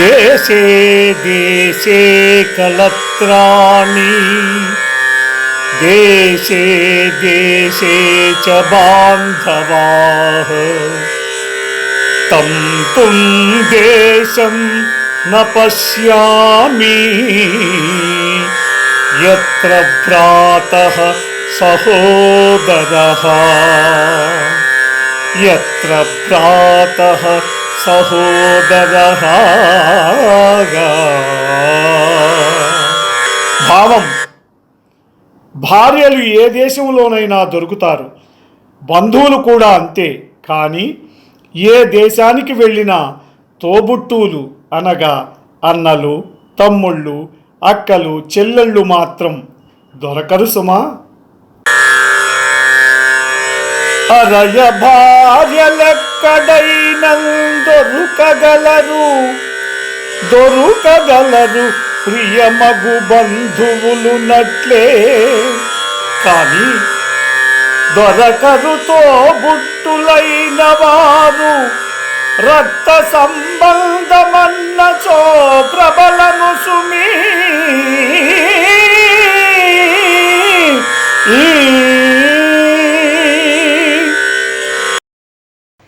देशे देशे कलत्राणि। देशे देशे च बान्धवाः। तं तुं देशं न पश्यामि। यत्र भ्रातः सहोदरः। यत्र भ्रातः సహోదర భావం. భార్యలు ఏ దేశంలోనైనా దొరుకుతారు. బంధువులు కూడా అంతే. కానీ ఏ దేశానికి వెళ్ళినా తోబుట్టూలు అనగా అన్నలు తమ్ముళ్ళు అక్కలు చెల్లెళ్ళు మాత్రం దొరకరు సుమా. అరయ భార్యలకు దొరుకగలరు దొరుకగలరు ప్రియమగు బంధువులు నట్లే. కానీ దొరకరుతో బుట్టులైన వారు రక్త సంబంధమన్నచో ప్రబలను సుమీ